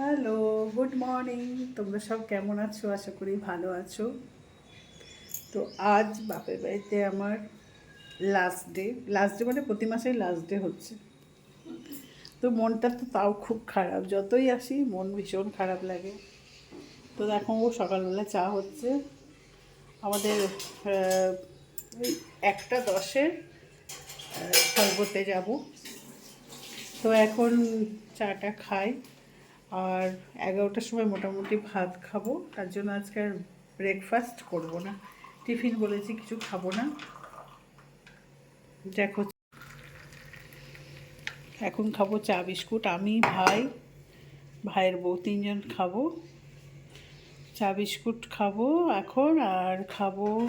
Hello, good morning. তোমরা সব কেমন আছো? আশা করি ভালো আছো। তো আজ বাপের বাড়িতে আমার লাস্ট ডে লাস্ট ডে মানে প্রতি মাসেই লাস্ট ডে হচ্ছে। তো মনটা তো তাও খুব খারাপ। যতই আসি, মন ভীষণ খারাপ লাগে। তো দেখো, সকালবেলা চা হচ্ছে। আমাদের একটা দশের সর্বতে যাব। তো এখন চাটা খাই। আর এগারোটার সময় মোটামুটি ভাত খাব। তার জন্য আজকে আর ব্রেকফাস্ট করব না। টিফিন বলেছি, কিছু খাব না। দেখো, এখন খাব চা, বিস্কুট। আমি, ভাই, ভাইয়ের বউ, তিনজন খাব। চা, বিস্কুট খাব এখন। আর খাব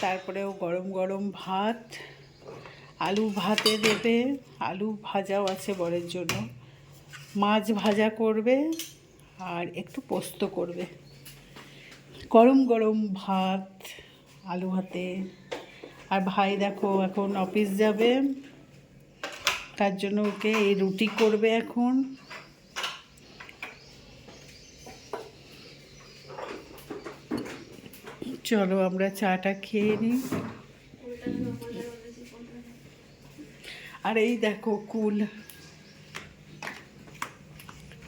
তারপরেও গরম গরম ভাত। আলু ভাতে দেবে। আলু ভাজাও আছে বরের জন্য। মাছ ভাজা করবে আর একটু পোস্ত করবে। গরম গরম ভাত, আলু ভাতে। আর ভাই দেখো এখন অফিস যাবে, তার জন্য ওকে এই রুটি করবে এখন। চলো আমরা চাটা খেয়ে নিই। আর এই দেখো কুল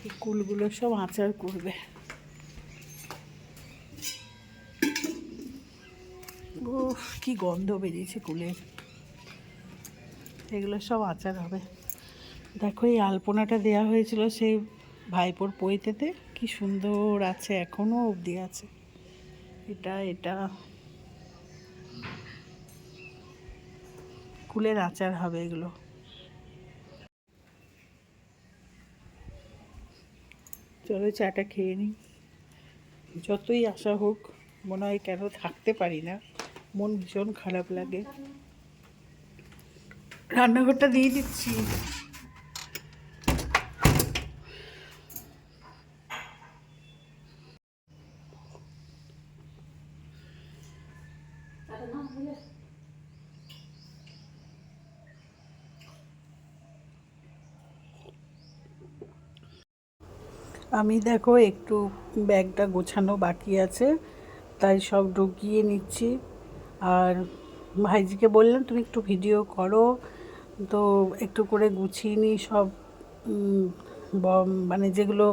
এই কুলগুলো সব আচার করবে। ও কি গন্ধ বেরিয়েছে কুলের। এগুলো সব আচার হবে। দেখো, এই আলপনাটা দেয়া হয়েছিল সেই ভাইপোর পৈতেতে। কি সুন্দর আছে এখনও অবধি আছে। এটা এটা। কুলের আচার হবে এগুলো। চলো চাটা খেয়ে নিই। যতই আশা হোক, মনে হয় কেন থাকতে পারি না। মন ভীষণ খারাপ লাগে। রান্নাঘরটা দিয়ে দিচ্ছি। আমি দেখো একটু ব্যাগটা গোছানো বাকি আছে, তাই সব ঢুকিয়ে নিচ্ছি। আর ভাইজিকে বললাম, তুমি একটু ভিডিও করো। তো একটু করে গুছিয়ে নিই সব মানে যেগুলো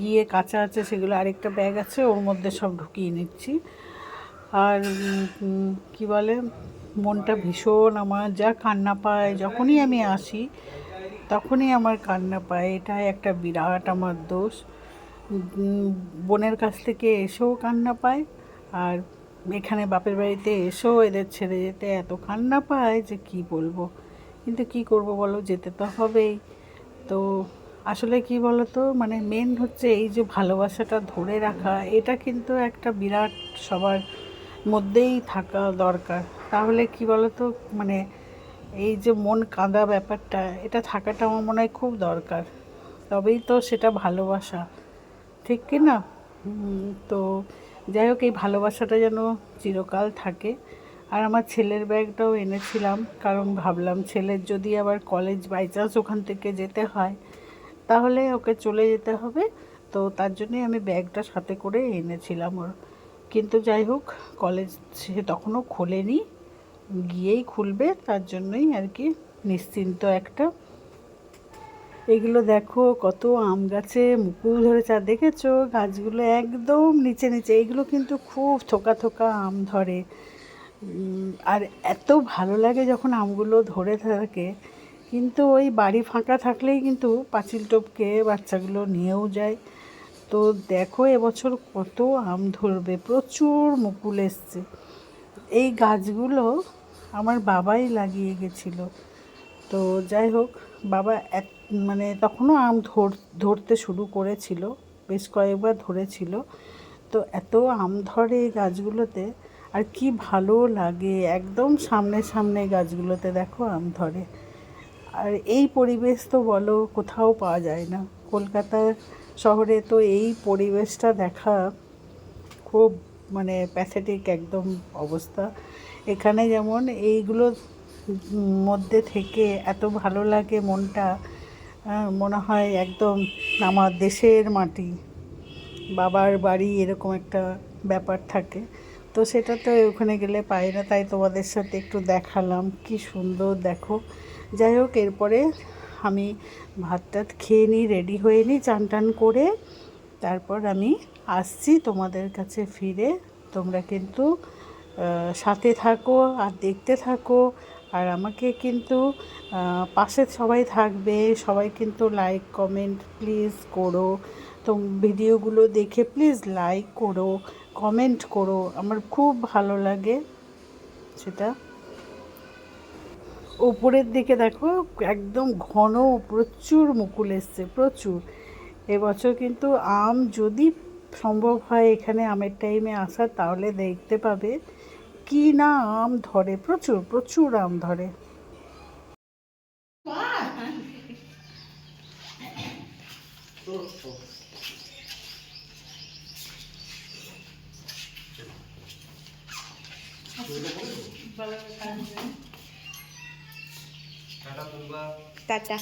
গিয়ে কাঁচা আছে সেগুলো আরেকটা ব্যাগ আছে, ওর মধ্যে সব ঢুকিয়ে নিচ্ছি। আর কি বলে, মনটা ভীষণ আমার, যা কান্না পায়, যখনই আমি আসি তখনই আমার কান্না পায়। এটাই একটা বিরাট আমার দোষ। বোনের কাছ থেকে এসেও কান্না পায় আর এখানে বাপের বাড়িতে এসেও এদের ছেড়ে যেতে এত কান্না পায় যে কি বলব? কিন্তু কি করব বলো? যেতে তো হবেই। তো আসলে কি বলো তো মানে মেন হচ্ছে এই যে ভালোবাসাটা ধরে রাখা, এটা কিন্তু একটা বিরাট সবার মধ্যেই থাকা দরকার। তাহলে কি বলো তো মানে এই যে মন কাঁদা ব্যাপারটা, এটা থাকাটা আমার মনে হয় খুব দরকার। তবেই তো সেটা ভালোবাসা। ঠিক কি না? তো যাই হোক, এই ভালোবাসাটা যেন চিরকাল থাকে। আর আমার ছেলের ব্যাগটাও এনেছিলাম, কারণ ভাবলাম ছেলের যদি আবার কলেজ বাই চান্স ওখান থেকে যেতে হয়, তাহলে ওকে চলে যেতে হবে। তো তার জন্যই আমি ব্যাগটা সাথে করে এনেছিলাম ওর। কিন্তু যাই হোক কলেজ সে তখনও খোলেনি। গিয়েই খুলবে, তার জন্যই আর কি নিশ্চিন্ত একটা। এগুলো দেখো কত আম গাছে মুকুল ধরেছে। আর দেখেছ, গাছগুলো একদম নিচে নিচে, এগুলো কিন্তু খুব থোকা থোকা আম ধরে। আর এত ভালো লাগে যখন আমগুলো ধরে থাকে, কিন্তু ওই বাড়ি ফাঁকা থাকলেই কিন্তু পাঁচিল টপকে বাচ্চাগুলো নিয়েও যায়। তো দেখো এবছর কত আম ধরবে, প্রচুর মুকুল এসছে। এই গাছগুলো আমার বাবাই লাগিয়ে গেছিল। তো যাই হোক, বাবা এক মানে তখনও আম ধর, ধরতে শুরু করেছিল, বেশ কয়েকবার ধরেছিল। তো এত আম ধরে এই গাছগুলোতে, আর কি ভালো লাগে, একদম সামনে সামনে গাছগুলোতে দেখো আম ধরে। আর এই পরিবেশ তো বলো, কোথাও পাওয়া যায় না। কলকাতার শহরে তো এই পরিবেশটা দেখা খুব মানে প্যাথেটিক একদম অবস্থা। এখানে যেমন এইগুলোর মধ্যে থেকে এত ভালো লাগে মনটা মনে হয় একদম আমার দেশের মাটি, বাবার বাড়ি এরকম একটা ব্যাপার থাকে। তো সেটা তো ওখানে গেলে পাই না, তাই তোমাদের সাথে একটু দেখালাম, কি সুন্দর দেখো। যাই হোক, এরপরে আমি ভাত টাত খেয়ে নিই রেডি হয়ে নিই চান টান করে, তারপর আমি আসছি তোমাদের কাছে ফিরে। তোমরা কিন্তু সাথে থাকো আর দেখতে থাকো। আর আমাকে কিন্তু পাশে সবাই থাকবে। সবাই কিন্তু লাইক কমেন্ট প্লিজ করো। তো ভিডিওগুলো দেখে প্লিজ লাইক করো কমেন্ট করো। আমার খুব ভালো লাগে সেটা। উপরের দিকে দেখো, একদম ঘন, প্রচুর মুকুল এসছে, প্রচুর। এবছর কিন্তু আম যদি সম্ভব হয় এখানে আমের টাইমে আসা তাহলে দেখতে পাবে কি না আম ধরে প্রচুর প্রচুর আম ধরে। টাটা।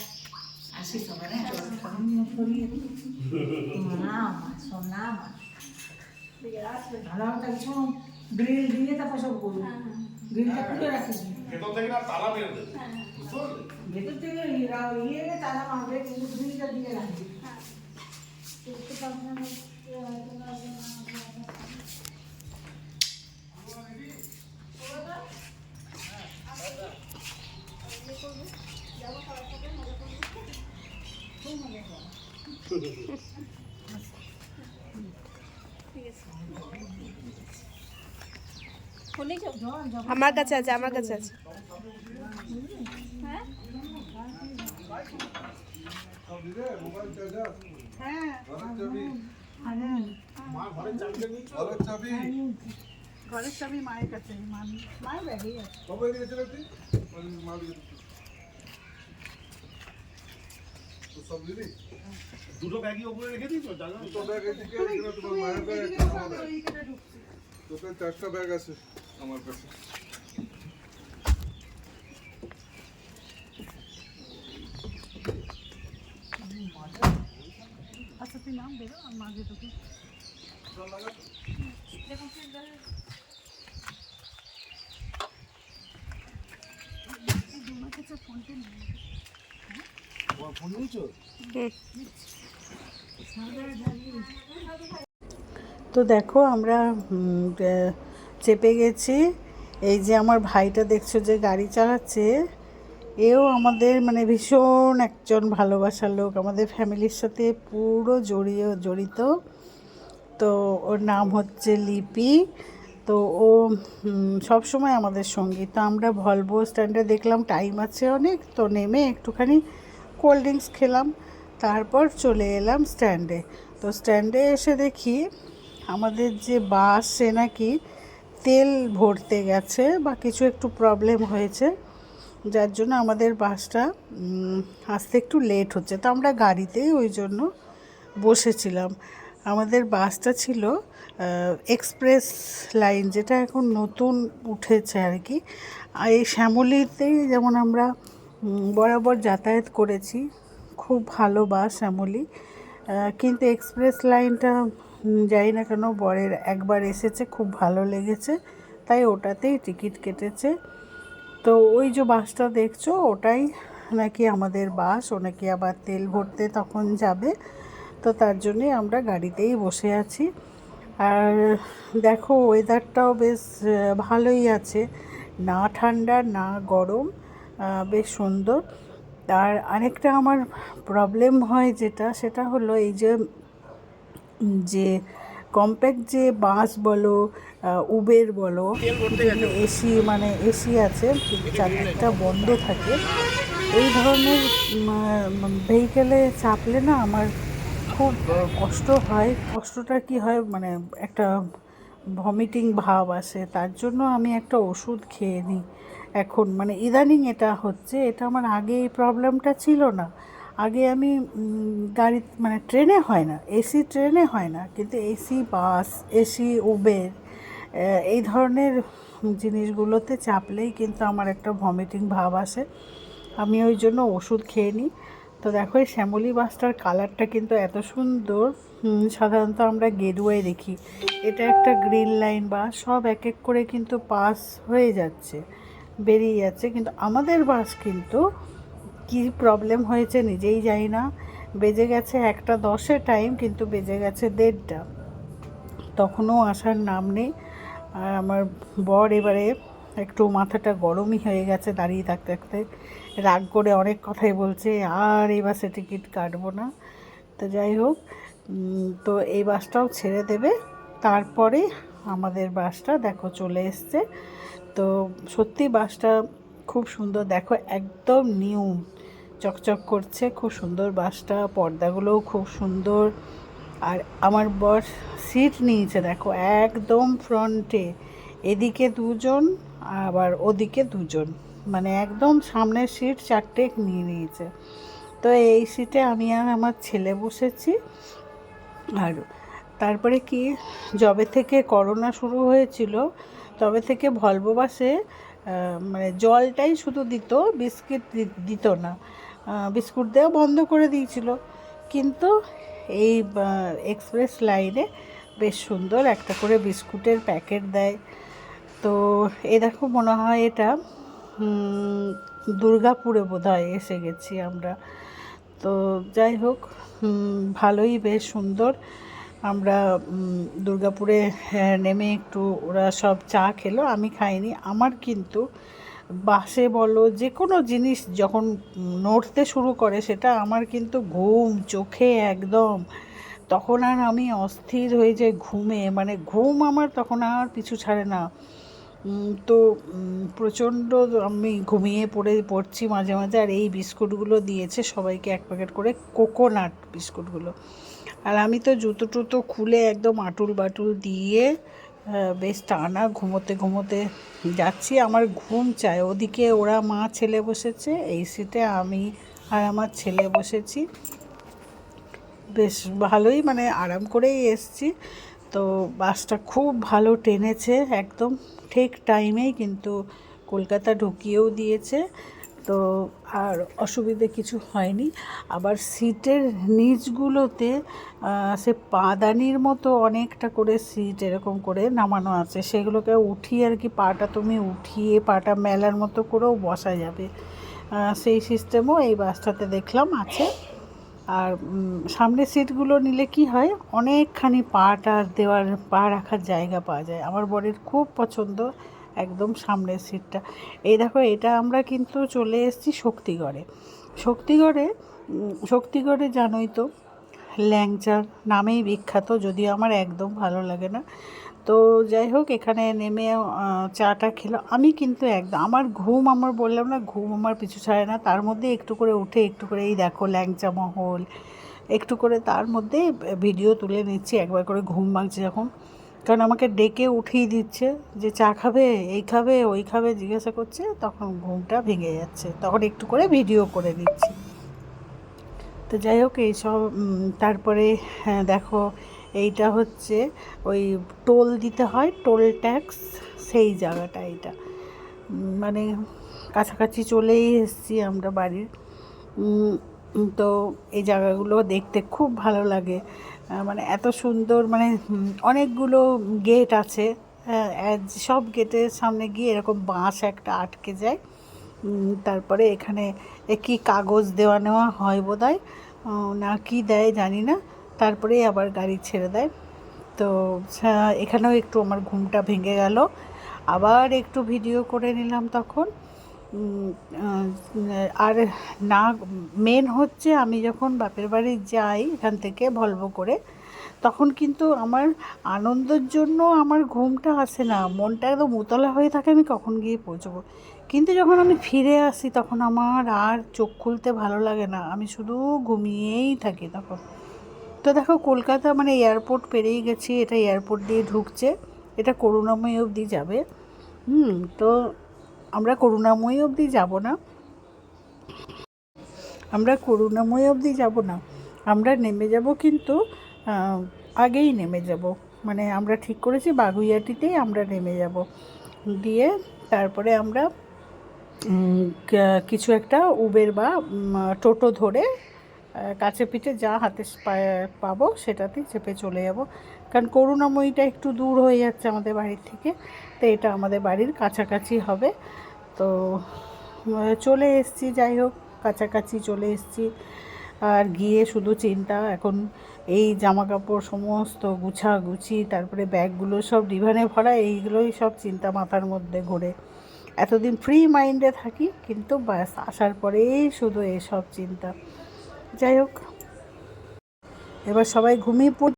আমার সোনা আমার ভালো একটা কিছু গ্রিল দিয়ে তারপর সব করব গ্রিলটা খুলে রাখিস ভেতর থেকে না তালা মেরে দেবে ভেতর থেকে ইয়ে- ইয়ে তালা মারবে কিন্তু গ্রিলটা দিয়ে রাখবি আমার কাছে আছে আমার কাছে আছে। হ্যাঁ মা ঘরের চাবিটা নিয়েছো ঘরের চাবি মায়ের কাছে মা- মায়ের ব্যাগেই আছে। দুটো ব্যাগই ওপরে রেখে দিয়েছ? জানো তোকে চারটা ব্যাগ আছে আমার কাছে। আচ্ছা তুই নাম বেরো আর মাঝে তোকে। তোমার ফোন নিয়েছো তো দেখো আমরা চেপে গেছি। এই যে আমার ভাইটা দেখছ যে গাড়ি চালাচ্ছে, এও আমাদের মানে ভীষণ একজন ভালোবাসার লোক। আমাদের ফ্যামিলির সাথে পুরো জড়িয়ে, জড়িত। তো ওর নাম হচ্ছে লিপি। তো ও সব সময় আমাদের সঙ্গী। তো আমরা ভলভো স্ট্যান্ডে দেখলাম টাইম আছে অনেক, তো নেমে একটুখানি কোল্ড ড্রিঙ্কস খেলাম, তারপর চলে এলাম স্ট্যান্ডে। তো স্ট্যান্ডে এসে দেখি আমাদের যে বাস সে নাকি তেল ভরতে গেছে বা কিছু একটু প্রবলেম হয়েছে, যার জন্য আমাদের বাসটা আসতে একটু লেট হচ্ছে। তো আমরা গাড়িতেই ওই জন্য বসেছিলাম। আমাদের বাসটা ছিল এক্সপ্রেস লাইন যেটা এখন নতুন উঠেছে আর কি। এই শ্যামলিতেই যেমন আমরা বরাবর যাতায়াত করেছি। খুব ভালো বাস, শ্যামলি। কিন্তু এক্সপ্রেস লাইনটা জানি না কেন বরের একবার এসেছে, খুব ভালো লেগেছে। তাই ওটাতেই টিকিট কেটেছে। তো ওই যে বাসটা দেখছ, ওটাই নাকি আমাদের বাস, ও নাকি আবার তেল ভরতে তখন যাবে। তো তার জন্যে আমরা গাড়িতেই বসে আছি। আর দেখো ওয়েদারটাও বেশ ভালোই আছে। না ঠান্ডা, না গরম। বেশ সুন্দর। আর আরেকটা আমার প্রবলেম হয় যেটা, সেটা হলো এই যে যে কম্প্যাক্ট যে বাস বলো উবের বলো এসি মানে এসি আছে, চারদিকটা বন্ধ থাকে। এই ধরনের ভেহিকেলে চাপলে না আমার খুব কষ্ট হয়। কষ্টটা কি হয় মানে একটা ভমিটিং ভাব আসে। তার জন্য আমি একটা ওষুধ খেয়ে নিই। এখন মানে ইদানিং এটা হচ্ছে, এটা আমার আগে এই প্রবলেমটা ছিল না। আগে আমি গাড়ি মানে ট্রেনে হয় না, এসি ট্রেনে হয় না, কিন্তু এসি, বাস, এসি, উবের এই ধরনের জিনিসগুলোতে চাপলেই কিন্তু আমার একটা ভমিটিং ভাব আসে। আমি ওই জন্য ওষুধ খেয়ে নিই। তো দেখো, এই শ্যামলী বাসটার কালারটা কিন্তু এত সুন্দর সাধারণত আমরা গেরুয়ায় দেখি। এটা একটা গ্রিন লাইন বাস, সব এক এক করে কিন্তু পাস হয়ে যাচ্ছে। বেরিয়ে যাচ্ছে, কিন্তু আমাদের বাস কিন্তু কি প্রবলেম হয়েছে নিজেই জানি না। বেজে গেছে একটা দশের টাইম কিন্তু বেজে গেছে দেড়টা। তখনও আসার নাম নেই। আর আমার বর এবারে একটু মাথাটা গরমই হয়ে গেছে দাঁড়িয়ে থাকতে থাকতে। রাগ করে অনেক কথাই বলছে, আর এই বাসে টিকিট কাটবো না। তো যাই হোক তো এই বাসটাও ছেড়ে দেবে। তারপরে আমাদের বাসটা, দেখো, চলে এসছে। তো সত্যি বাসটা খুব সুন্দর। দেখো, একদম নিউ। চকচক করছে, খুব সুন্দর বাসটা। পর্দাগুলোও খুব সুন্দর। আর আমার বস সিট নিয়েছে, দেখো, একদম ফ্রন্টে। এদিকে দুজন, আবার ওদিকে দুজন। মানে একদম সামনের সিট চারটে নিয়ে নিয়েছে। তো এই সিটে আমি আর আমার ছেলে বসেছি। আর তারপরে কি, যবে থেকে করোনা শুরু হয়েছিল তবে থেকে ভলভো বাসে মানে জলটাই শুধু দিত, বিস্কিট দিত না। বিস্কুট দেওয়া বন্ধ করে দিয়েছিল। কিন্তু এই এক্সপ্রেস লাইনে বেশ সুন্দর একটা করে বিস্কুটের প্যাকেট দেয়। তো এই দেখো, মনে হয় এটা দুর্গাপুরে বোধহয় এসে গেছি আমরা। তো যাই হোক ভালোই, বেশ সুন্দর। আমরা দুর্গাপুরে হ্যাঁ, নেমে একটু ওরা সব চা খেলো আমি খাইনি। আমার কিন্তু বাসে বলো যে কোনো জিনিস যখন নড়তে শুরু করে সেটা আমার কিন্তু ঘুম চোখে একদম তখন আর আমি অস্থির হয়ে যাই ঘুমে। মানে ঘুম আমার তখন আর পিছু ছাড়ে না। তো প্রচণ্ড আমি ঘুমিয়ে পড়ে পড়ছি মাঝে মাঝে আর এই বিস্কুটগুলো দিয়েছে সবাইকে এক প্যাকেট করে কোকোনাট বিস্কুটগুলো। আর আমি তো জুতো টুতো খুলে একদম আটুল বাটুল দিয়ে বেশ টানা ঘুমোতে ঘুমোতে যাচ্ছি। আমার ঘুম চায়। ওদিকে ওরা মা ছেলে বসেছে, এই সিটে আমি আর আমার ছেলে বসেছি। বেশ ভালোই মানে আরাম করেই এসছি। তো বাসটা খুব ভালো টেনেছে একদম, ঠিক টাইমেই কিন্তু কলকাতা ঢুকিয়েও দিয়েছে। তো আর অসুবিধে কিছু হয়নি। আবার সিটের নিচগুলোতে সে পাদানির মতো অনেকটা করে সিট এরকম করে নামানো আছে। সেগুলোকে উঠিয়ে আর কি পাটা তুমি উঠিয়ে পাটা মেলার মতো করেও বসা যাবে। সেই সিস্টেমও এই বাসটাতে দেখলাম আছে। আর সামনের সিটগুলো নিলে কি হয়, অনেকখানি পাটা দেওয়ার, পা রাখার জায়গা পাওয়া যায়। আমার বরের খুব পছন্দ। একদম সামনের সিটটা এই দেখো, এটা আমরা কিন্তু চলে এসেছি শক্তিগড়ে। শক্তিগড়ে শক্তিগড়ে জানোই তো ল্যাংচার নামেই বিখ্যাত, যদিও আমার একদম ভালো লাগে না। তো যাই হোক, এখানে নেমে চাটা খেলো। আমি কিন্তু একদম, আমার ঘুম, আমার বললাম না, ঘুম আমার পিছু ছাড়ে না। তার মধ্যে একটু করে উঠে, একটু করে এই দেখো, ল্যাংচা মহল। একটু করে তার মধ্যে ভিডিও তুলে নিচ্ছি, একবার করে ঘুম ভাঙছে যখন। কারণ আমাকে ডেকে উঠিয়ে দিচ্ছে যে চা খাবে? এই খাবে? ওই খাবে? জিজ্ঞাসা করছে। তখন ঘুমটা ভেঙে যাচ্ছে। তখন একটু করে ভিডিও করে নিচ্ছি তো যাই হোক এইসব তারপরে হ্যাঁ দেখো এইটা হচ্ছে ওই টোল দিতে হয় টোল ট্যাক্স সেই জায়গাটা উম, মানে কাছাকাছি চলেই এসেছি আমরা বাড়ির। তো এই জায়গাগুলো দেখতে খুব ভালো লাগে। মানে এত সুন্দর মানে অনেকগুলো গেট আছে। হ্যাঁ, সব গেটের সামনে গিয়ে এরকম বাঁশ একটা আটকে যায়। তারপরে এখানে কি কাগজ দেওয়া নেওয়া হয় বোধহয় আহ, না কি দেয় জানি না। তারপরে আবার গাড়ি ছেড়ে দেয়। তো এখানেও একটু আমার ঘুমটা ভেঙে গেল। আবার একটু ভিডিও করে নিলাম তখন। আর না মেন হচ্ছে আমি যখন বাপের বাড়ি যাই এখান থেকে ভলভো করে, তখন কিন্তু আমার আনন্দের জন্য আমার ঘুমটা আসে না। মনটা একদম উতলা হয়ে থাকে, আমি কখন গিয়ে পৌঁছবো? কিন্তু যখন আমি ফিরে আসি, তখন আমার আর চোখ খুলতে ভালো লাগে না। আমি শুধু ঘুমিয়েই থাকি তখন। তো দেখো, কলকাতা মানে এয়ারপোর্ট পেরিয়ে গেছি, এটা এয়ারপোর্ট দিয়ে ঢুকছে, এটা করুণাময় অবধি যাবে। হুম, তো আমরা করুণাময়ী অবধি যাব না। আমরা করুণাময়ী অবধি যাব না। আমরা নেমে যাব কিন্তু আগেই নেমে যাব। মানে আমরা ঠিক করেছি, বাগুইয়াটিতেই আমরা নেমে যাব। দিয়ে তারপরে আমরা কিছু একটা উবের বা টোটো ধরে কাছে পিঠে যা হাতে পাবো সেটাতেই চেপে চলে যাব। কারণ করুণাময়ীটা একটু দূর হয়ে যাচ্ছে আমাদের বাড়ির থেকে, তো এটা আমাদের বাড়ির কাছাকাছি হবে। তো চলে এসছি, যাই হোক, কাছাকাছি চলে এসছি। আর গিয়ে শুধু চিন্তা, এখন এই জামা কাপড় সমস্ত গুছাগুছি, তারপরে ব্যাগগুলো সব ডিভানে ভরা, এইগুলোই সব চিন্তা মাথার মধ্যে ঘোরে। এতদিন ফ্রি মাইন্ডে থাকি, কিন্তু ব্যাস, আসার পরেই শুধু এসব চিন্তা। যাই হোক, এবার সবাই ঘুমিয়ে পড়